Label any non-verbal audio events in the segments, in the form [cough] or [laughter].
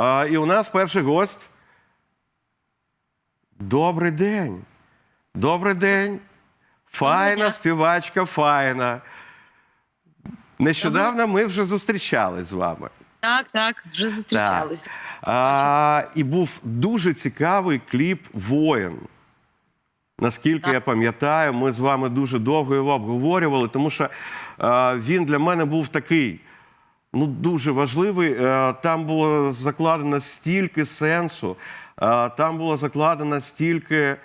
А, і у нас перший гость. Добрий день. Добрий день. Файна співачка, файна. Нещодавно ми вже зустрічались з вами. Так, так, вже зустрічалися. А, і був дуже цікавий кліп Воїн. Наскільки Так. я пам'ятаю, ми з вами дуже довго його обговорювали, тому що а, він для мене був такий. Ну, дуже важливий. Е, Там було закладено стільки сенсу, е, там було закладено стільки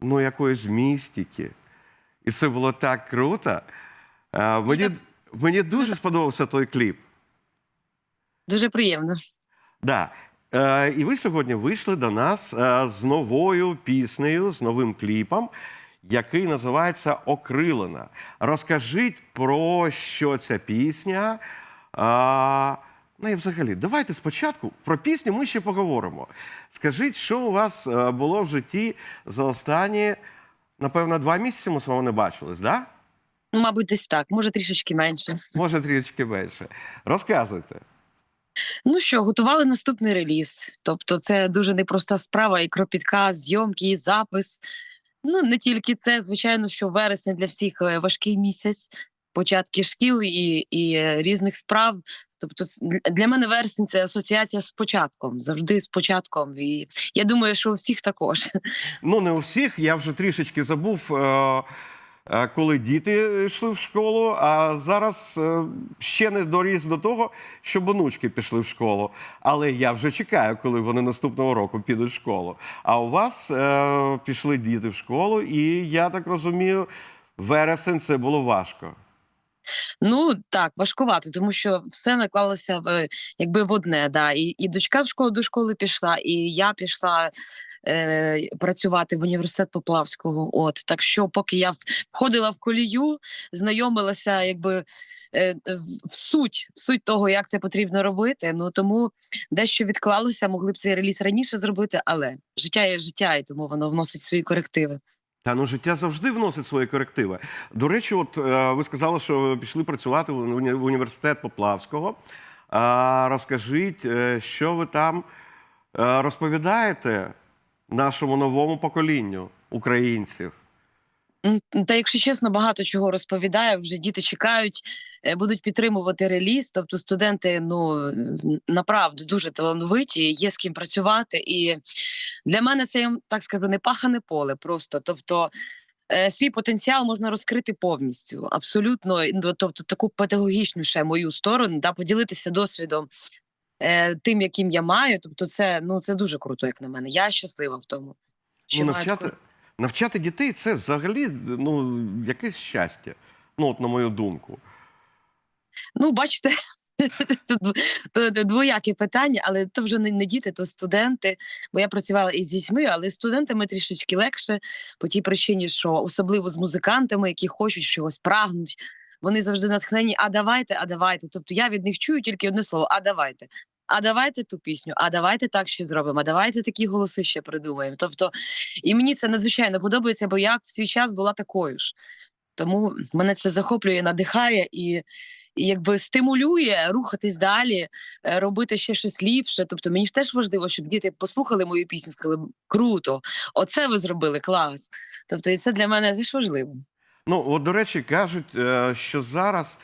ну, якоїсь містики. І це було так круто. Е, Мені, мені дуже сподобався той кліп. Дуже приємно. Да. І ви сьогодні вийшли до нас з новою піснею, з новим кліпом, який називається Окрилена. Розкажіть про що ця пісня. А, ну і взагалі, давайте спочатку про пісню ми ще поговоримо. Скажіть, що у вас е, було в житті за останні, напевно, два місяці ми з вами не бачились, да? Ну, Мабуть, десь так, може трішечки менше. Може, трішки менше. Розказуйте. Ну що, готували наступний реліз. Тобто, це дуже непроста справа, і кропітка, зйомки, і запис. Ну, не тільки це, звичайно, що вересень для всіх е, важкий місяць, початки шкіл і, і е, різних справ. Тобто, для- мене вересень це асоціація з початком, завжди з початком. І я думаю, що у всіх також. Ну, не у всіх. Я вже трішечки забув, е, коли діти йшли в школу, а зараз е, ще не доріс до того, щоб онучки пішли в школу. Але я вже чекаю, коли вони наступного року підуть в школу. А у вас е, пішли діти в школу, і я так розумію, вересень це було важко. Ну так, важкувато, тому що все наклалося в якби в одне. Да. І, і дочка в школу до школи пішла, і я пішла е, працювати в університет Поплавського. От так що, поки я входила в колію, знайомилася, якби е, в, суть, в суть того, як це потрібно робити. Ну тому дещо відклалося, могли б цей реліз раніше зробити, але життя є життя, і тому воно вносить свої корективи. Та ну життя завжди вносить свої корективи. До речі, от е, ви сказали, що пішли працювати в уні- в університет Поплавського. А розкажіть, що ви там розповідаєте нашому новому поколінню українців? Та якщо чесно, багато чого розповідаю. Вже діти чекають, е, будуть підтримувати реліз. Тобто студенти ну направду дуже талановиті, є з ким працювати. І для мене це так скажу, не пахане поле. Просто тобто. е, Свій потенціал можна розкрити повністю, абсолютно. ну, Тобто, таку педагогічну ще мою сторону, да, поділитися досвідом е, тим, яким я маю. Тобто, це ну це дуже круто, як на мене. Я щаслива в тому. Що ну, маю навчати, таку- навчати дітей це взагалі ну, якесь щастя. Ну, от на мою думку. Ну, бачите, [laughs] тут дв- то- то двоякі питання, але то вже не, не діти, то студенти. Бо я працювала із дітьми, але з студентами трішечки легше по тій причині, що особливо з музикантами, які хочуть чогось прагнуть. Вони завжди натхнені, а давайте, а давайте. Тобто я від них чую тільки одне слово: а давайте. А давайте ту пісню, а давайте так ще зробимо, а давайте такі голоси ще придумаємо. Тобто, і мені це надзвичайно подобається, бо я в свій час була такою ж. Тому мене це захоплює, надихає і і якби стимулює рухатись далі, е, робити ще щось ліпше. Тобто мені ж теж важливо, щоб діти послухали мою пісню, сказали круто, оце ви зробили клас. Тобто, і це для мене теж важливо. Ну, от, до речі, кажуть, е, що зараз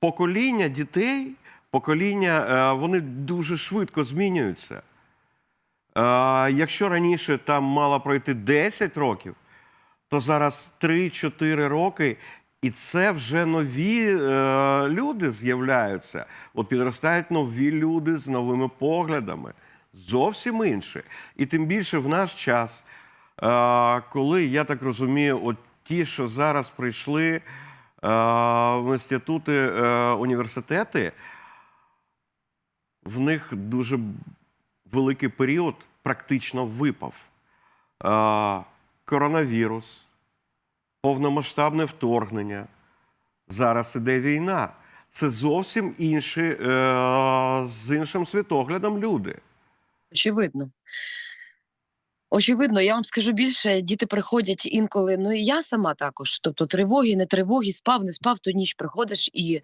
покоління дітей, покоління, е, вони дуже швидко змінюються. Е, Якщо раніше там мало пройти 10 років, то зараз 3-4 роки, і це вже нові люди з'являються. От підростають нові люди з новими поглядами, зовсім інші. І тим більше в наш час, коли я так розумію, от ті, що зараз прийшли е, в інститути, е, університети, в них дуже великий період практично випав. Е, коронавірус, повномасштабне вторгнення. Зараз іде війна. Це зовсім інші з іншим світоглядом люди. Очевидно. Очевидно, я вам скажу більше, діти приходять інколи. Ну і я сама також. Тобто тривоги, не тривоги, спав, не спав, ту ніч приходиш і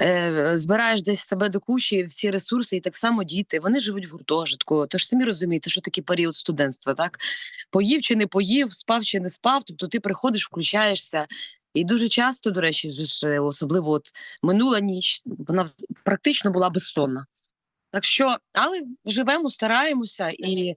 е, збираєш десь себе до кучі, всі ресурси, і так само діти. Вони живуть в гуртожитку. Тож самі розумієте, що таке період студентства, так? Поїв чи не поїв, спав чи не спав. Тобто ти приходиш, включаєшся. І дуже часто, до речі, особливо от минула ніч, вона практично була безсонна. Так що, але живемо, стараємося і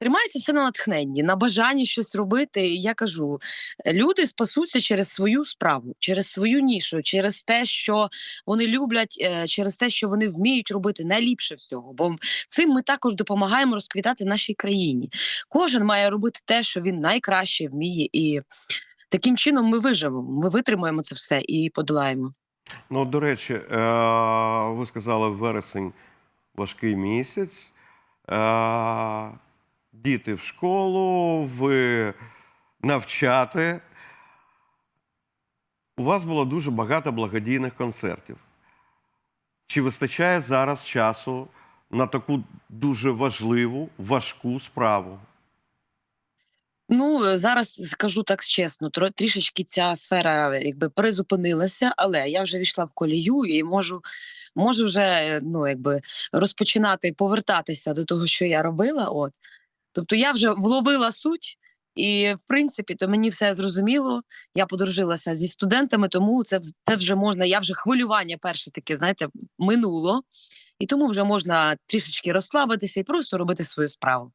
тримається все на натхненні, на бажанні щось робити. І я кажу, люди спасуться через свою справу, через свою нішу, через те, що вони люблять, е, через те, що вони вміють робити найліпше всього. Бо цим ми також допомагаємо розквітати нашій країні. Кожен має робити те, що він найкраще вміє, і таким чином ми виживемо. Ми витримаємо це все і подолаємо. Ну, до речі, е, ви сказали, вересень важкий місяць. Діти в школу, ви навчати. У вас було дуже багато благодійних концертів. Чи вистачає зараз часу на таку дуже важливу, важку справу? Ну, зараз скажу так чесно, трішечки ця сфера якби призупинилася, але я вже війшла в колію і можу, можу вже ну, якби розпочинати повертатися до того, що я робила. От. Тобто я вже вловила суть, і в принципі, то мені все зрозуміло. Я подружилася зі студентами, тому це, це вже можна. Я вже хвилювання перше таке, знаєте, минуло, і тому вже можна трішечки розслабитися і просто робити свою справу.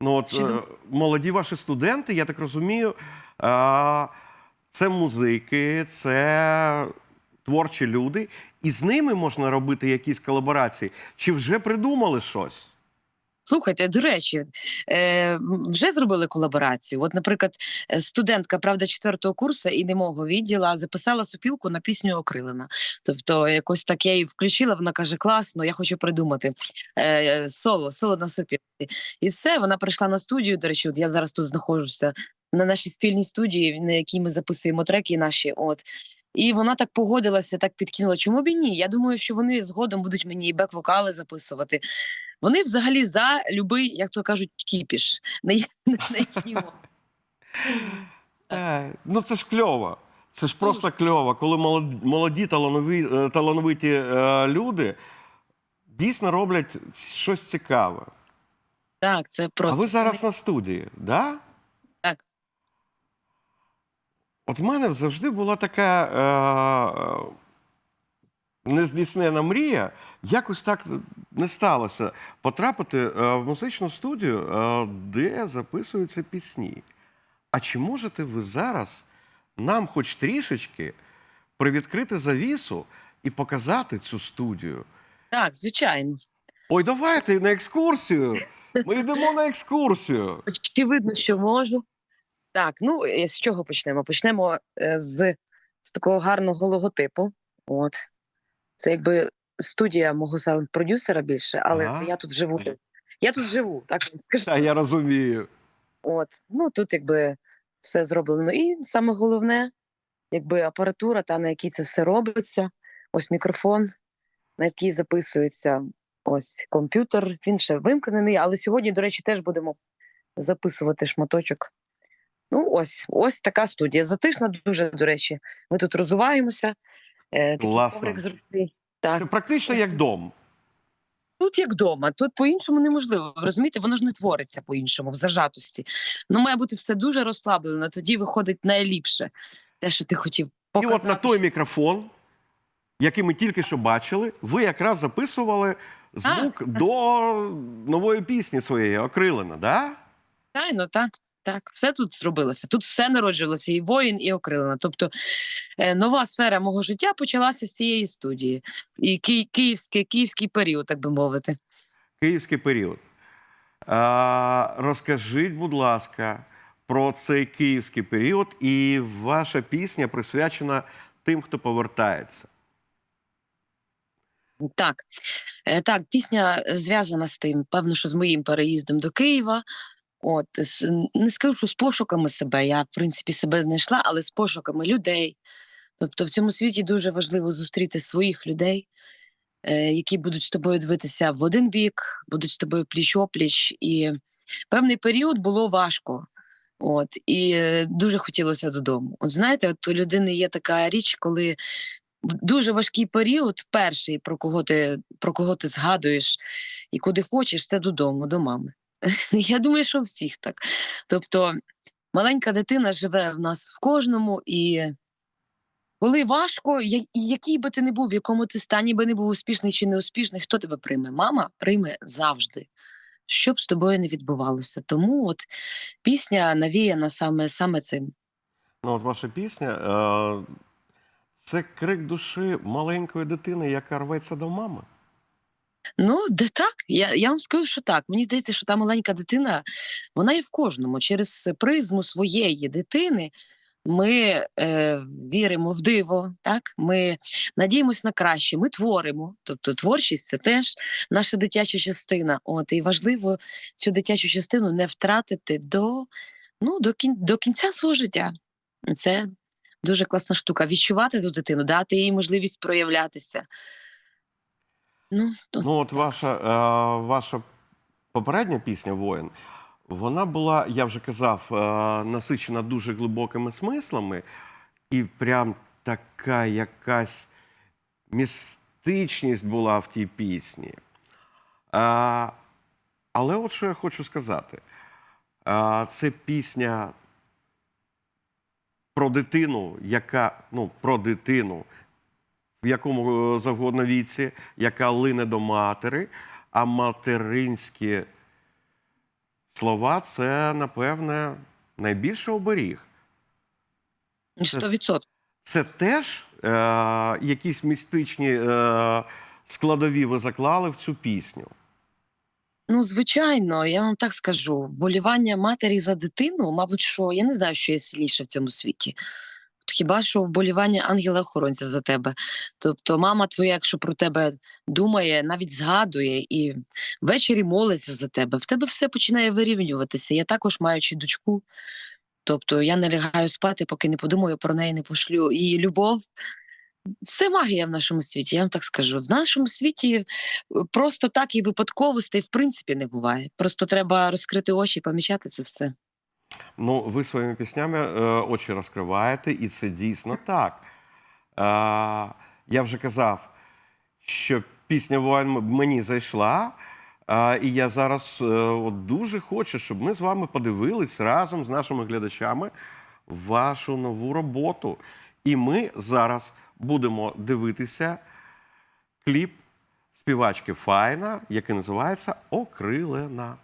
Ну, от Ще е, молоді ваші студенти, я так розумію, це музики, це творчі люди, і з ними можна робити якісь колаборації. Чи вже придумали щось? Слухайте, до речі, е, вже зробили колаборацію. От, наприклад, е, студентка правда четвертого курсу і не мого відділа записала супілку на пісню Окрилена. Тобто, якось так я її включила. Вона каже: класно, я хочу придумати е, соло, соло на супілці. І все. Вона прийшла на студію. До речі, от я зараз тут знаходжуся на нашій спільній студії, на якій ми записуємо треки наші. От. І вона так погодилася, так підкинула. Чому б і ні? Я думаю, що вони згодом будуть мені і бек-вокали записувати. Вони взагалі за любий, як то кажуть, кіпіш. Не, не, не. Е, ну це ж кльово. Це ж просто кльово, коли молоді, молоді таланові, е, талановиті е, люди дійсно роблять щось цікаве. Так, це просто а ви зараз на студії, да? Так. От в мене завжди була така е, нездійснена мрія. Якось так не сталося потрапити е, в музичну студію, е, де записуються пісні. А чи можете ви зараз нам хоч трішечки привідкрити завісу і показати цю студію? так, звичайно. Ой, давайте на екскурсію. Ми йдемо на екскурсію. Очевидно, що можу. Так, ну е, з чого почнемо? Почнемо е, з, з такого гарного логотипу. От. Це якби студія мого саунд-продюсера більше, але Ага. я тут живу. Я тут живу, так вам скажу. Та я розумію. От, ну тут якби все зроблено. І саме головне, якби апаратура, та на якій це все робиться. Ось мікрофон, на який записується ось комп'ютер. Він ще вимкнений, але сьогодні, до речі, теж будемо записувати шматочок. Ну, ось, ось така студія. Затишна дуже, до речі. Ми тут розуваємося. Е, такий коврик зручний. Так. Це практично як дом. Тут як вдома, тут по-іншому неможливо. Розумієте, воно ж не твориться по-іншому, в зажатості. Ну, має бути все дуже розслаблено, тоді виходить найліпше те, що ти хотів показати. І от на той мікрофон, який ми тільки що бачили, ви якраз записували звук до нової пісні своєї окрилена, да? Звичайно, так. Так, все тут зробилося. Тут все народжувалося, і воїн, і окрилена. Тобто е, нова сфера мого життя почалася з цієї студії. І ки- київський, київський період, так би мовити. Київський період. А, розкажіть, будь ласка, про цей київський період, і ваша пісня присвячена тим, хто повертається. Так, Е, так, пісня зв'язана з тим, певно, що з моїм переїздом до Києва. От не скажу, що з пошуками себе. Я, в принципі, себе знайшла, але з пошуками людей. Тобто, в цьому світі дуже важливо зустріти своїх людей, е, які будуть з тобою дивитися в один бік, будуть з тобою пліч опліч і певний період було важко. От і е, дуже хотілося додому. От знаєте, от у людини є така річ, коли в дуже важкий період, перший, про кого ти про кого ти згадуєш і куди хочеш, це додому, до мами. [laughs] Я думаю, що всіх так. Тобто, маленька дитина живе в нас в кожному, і коли важко, який би ти не був, в якому ти стані би не був успішний чи неуспішний, хто тебе прийме? Мама прийме завжди. Що б з тобою не відбувалося. Тому от пісня навіяна саме, саме цим. Ну, от ваша пісня е, це крик душі маленької дитини, яка рветься до мами. Ну, де так, я, я вам скажу, що так. Мені здається, що та маленька дитина, вона є в кожному. Через призму своєї дитини ми е, віримо в диво, так? ми надіємось на краще, ми творимо. Тобто творчість це теж наша дитяча частина. От, і важливо цю дитячу частину не втратити до, ну, до, кін, до кінця свого життя. Це дуже класна штука. Відчувати ту дитину, дати їй можливість проявлятися. Ну, то Ну, от ваша, е, ваша попередня пісня Воїн, вона була, я вже казав, е, насичена дуже глибокими смислами, і прям така якась містичність була в тій пісні. Е, але от що я хочу сказати: Е, це пісня про дитину, яка ну, про дитину, в якому е, завгодно віці, яка лине до матері, а материнські слова це, напевне, найбільший оберіг. Сто відсотків. Це теж е, якісь містичні е, складові ви заклали в цю пісню. Ну, звичайно, я вам так скажу: вболівання матері за дитину, мабуть, що я не знаю, що є сильніше в цьому світі. Хіба що вболівання ангела-охоронця за тебе. Тобто, мама твоя, якщо про тебе думає, навіть згадує і ввечері молиться за тебе, в тебе все починає вирівнюватися. Я також маючи дочку. Тобто я не лягаю спати, поки не подумаю про неї, не пошлю. І любов все магія в нашому світі, я вам так скажу. В нашому світі е, просто так і випадковостей в принципі не буває. Просто треба розкрити очі і помічати це все. Ну, ви своїми піснями е, очі розкриваєте, і це дійсно так. Е, я вже казав, що пісня «Воїн» мені зайшла, е, і я зараз е, от дуже хочу, щоб ми з вами подивились разом з нашими глядачами вашу нову роботу. І ми зараз будемо дивитися кліп співачки Файна, який називається Окрилена.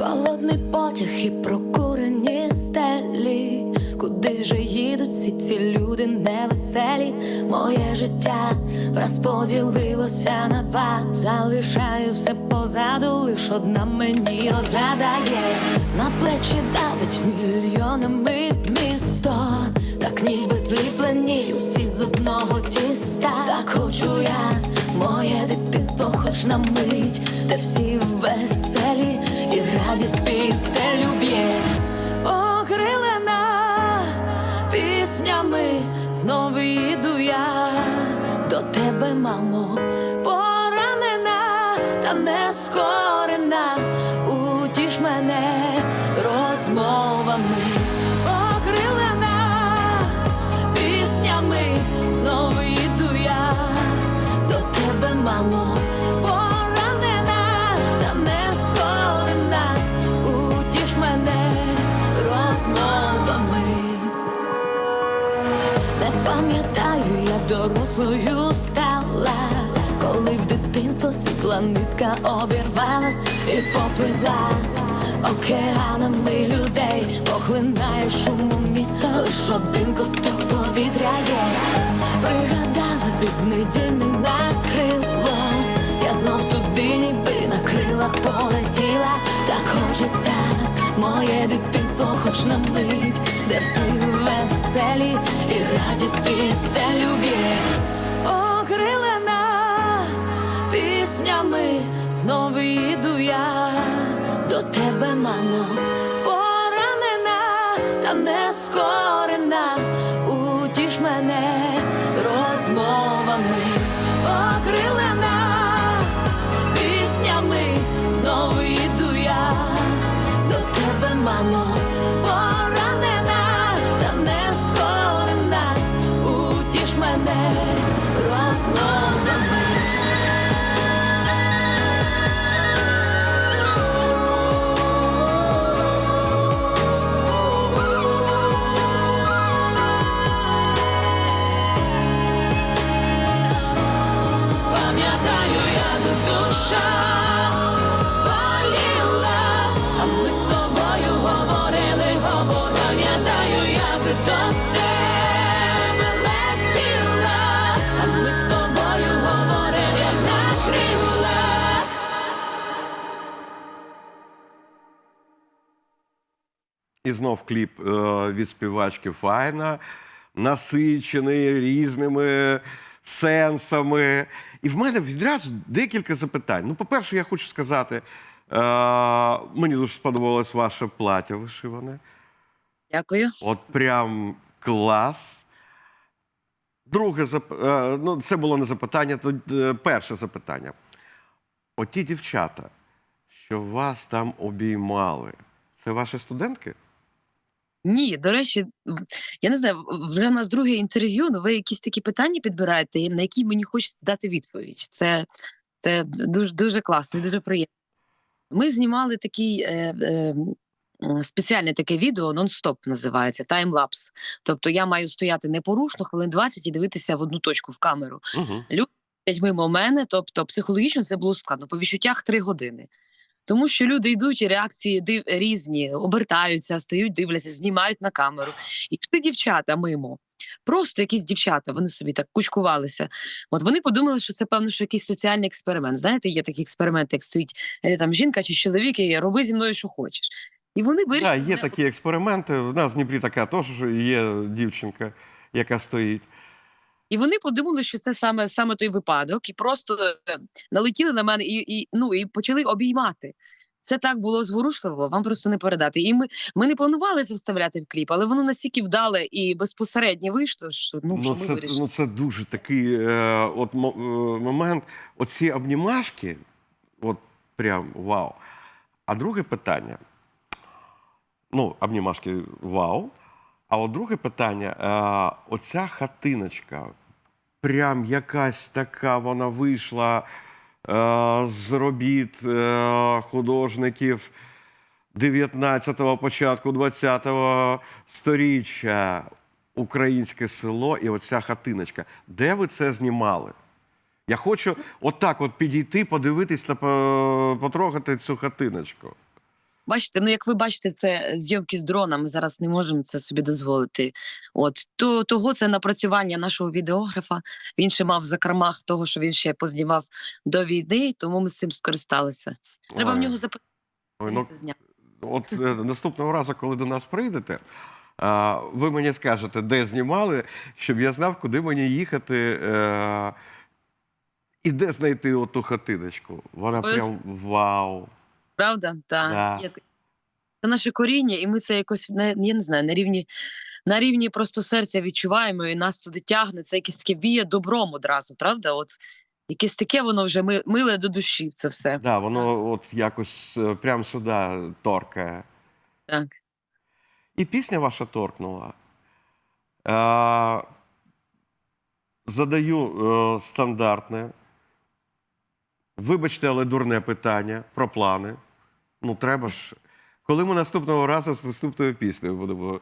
Холодний потяг і прокурені стелі, кудись же їдуть всі ці люди невеселі. Моє життя враз поділилося на два. Залишаю все позаду, лиш одна мені розрадає. На плечі давить мільйонами місто, так ніби зліплені усі з одного тіста. Так хочу я, моє дитинство, хоч на мить, де всі веселі радість пісте люб'є. Окрилена піснями знову йду я до тебе, мамо, пам'ятаю, як дорослою стала, коли в дитинство світла нитка обірвалась і попливла океанами людей, поглинає шумом місто, лиш один ковток повітря є. Пригадала рідний дім і. Я знов туди, ніби на крилах полетіла, так хочеться моє дитинство, хоч на мить, де всі веселі і радість пісте любі, Окрилена піснями знову йду я до тебе, мамо, поранена та не скорена. Утіш мене знов кліп е, від співачки Файна, насичений різними сенсами. І в мене відразу декілька запитань. Ну, по-перше, я хочу сказати, е, мені дуже сподобалось ваше плаття вишиване. Дякую. От прям клас. Друге е, ну, це було не запитання, то перше запитання. Оті дівчата, що вас там обіймали, це ваші студентки? Ні, до речі, я не знаю, вже у нас друге інтерв'ю, ну ви якісь такі питання підбираєте, на які мені хочеться дати відповідь. Це, це дуже, дуже класно дуже приємно. Ми знімали такий е, е, спеціальне таке відео, нон-стоп називається таймлапс. Тобто я маю стояти непорушно хвилин 20 і дивитися в одну точку в камеру. Угу. Ходять мимо мене, тобто психологічно це було складно. По відчуттях три години. Тому що люди йдуть, і реакції див... різні, обертаються, стають, дивляться, знімають на камеру. І пішли дівчата мимо. Просто якісь дівчата, вони собі так кучкувалися. От вони подумали, що це певно, що якийсь соціальний експеримент. Знаєте, є такі експерименти, як стоїть е, там жінка чи чоловік, і роби зі мною, що хочеш. І вони Да, є такі експерименти. В нас в Дніпрі така теж є дівчинка, яка стоїть. І вони подумали, що це саме, саме той випадок, і просто е, налетіли на мене і, і, ну, і почали обіймати. Це так було зворушливо, вам просто не передати. І ми, ми не планували це вставляти в кліп, але воно настільки вдале і безпосередньо вийшло, що ну, що Ну ми це, вирішили. ну, це дуже такий е, от е, момент. Оці обнімашки, от прям вау. А друге питання. Ну, обнімашки вау. А от друге питання: е, оця хатиночка, прям якась така вона вийшла е, з робіт е, художників 19-го, початку 20-го сторіччя. Українське село і оця хатиночка. Де ви це знімали? Я хочу отак от підійти, подивитись та по- потрогати цю хатиночку. Бачите, ну як ви бачите, це зйомки з дрона. Ми зараз не можемо це собі дозволити. От то того це напрацювання нашого відеографа. Він ще мав в закармах того, що він ще познімав до війни, тому ми з цим скористалися. Треба в нього запитати. ой, ну. От е, наступного разу, коли до нас прийдете, ви мені скажете, де знімали, щоб я знав, куди мені їхати е, і де знайти оту хатиночку. Вона прям вау. Правда? Так. Да. Є таке. Це наше коріння, і ми це якось на я не знаю, на рівні, на рівні просто серця відчуваємо, і нас туди тягне. Це якесь таке віє добром одразу, правда? От якесь таке воно вже ми, миле до душі. Це все. Да, воно от якось е, прям сюди торкає. Так. І пісня ваша торкнула. Е, задаю е, стандартне. Вибачте, але дурне питання про плани. Ну, треба ж. Коли ми наступного разу з наступною піснею будемо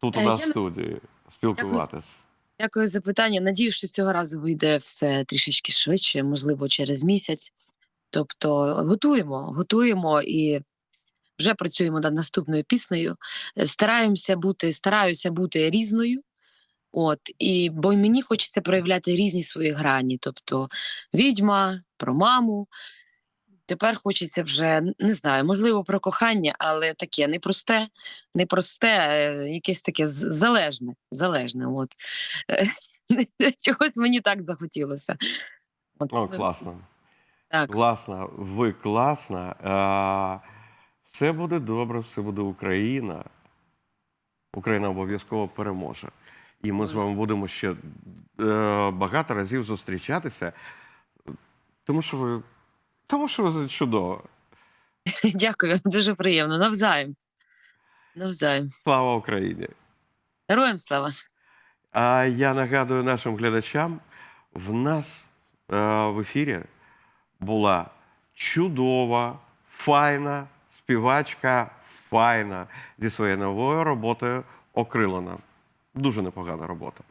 тут у Е, нас в студії спілкуватись. Дякую за питання. Надію, що цього разу вийде все трішечки швидше, можливо, через місяць. Тобто готуємо, готуємо і вже працюємо над наступною піснею. Стараємося бути, стараюся бути різною. От, і бо мені хочеться проявляти різні свої грані. Тобто відьма, про маму. Тепер хочеться вже не знаю, можливо, про кохання, але таке непросте, непросте, е, якесь таке залежне. залежне. От. Е, [laughs] Чогось мені так захотілося. От, О, ну, класно. Так. Класно, ви класна. Е, все буде добре, все буде Україна. Україна обов'язково переможе. І ми з вами будемо ще е, багато разів зустрічатися, тому що ви, тому що ви чудово. [laughs] Дякую, дуже приємно. Навзаєм. Навзаєм. Слава Україні! Героям слава. А я нагадую нашим глядачам, в нас е, в ефірі була чудова, файна співачка, файна зі своєю новою роботою окрилена. Дуже непогана робота.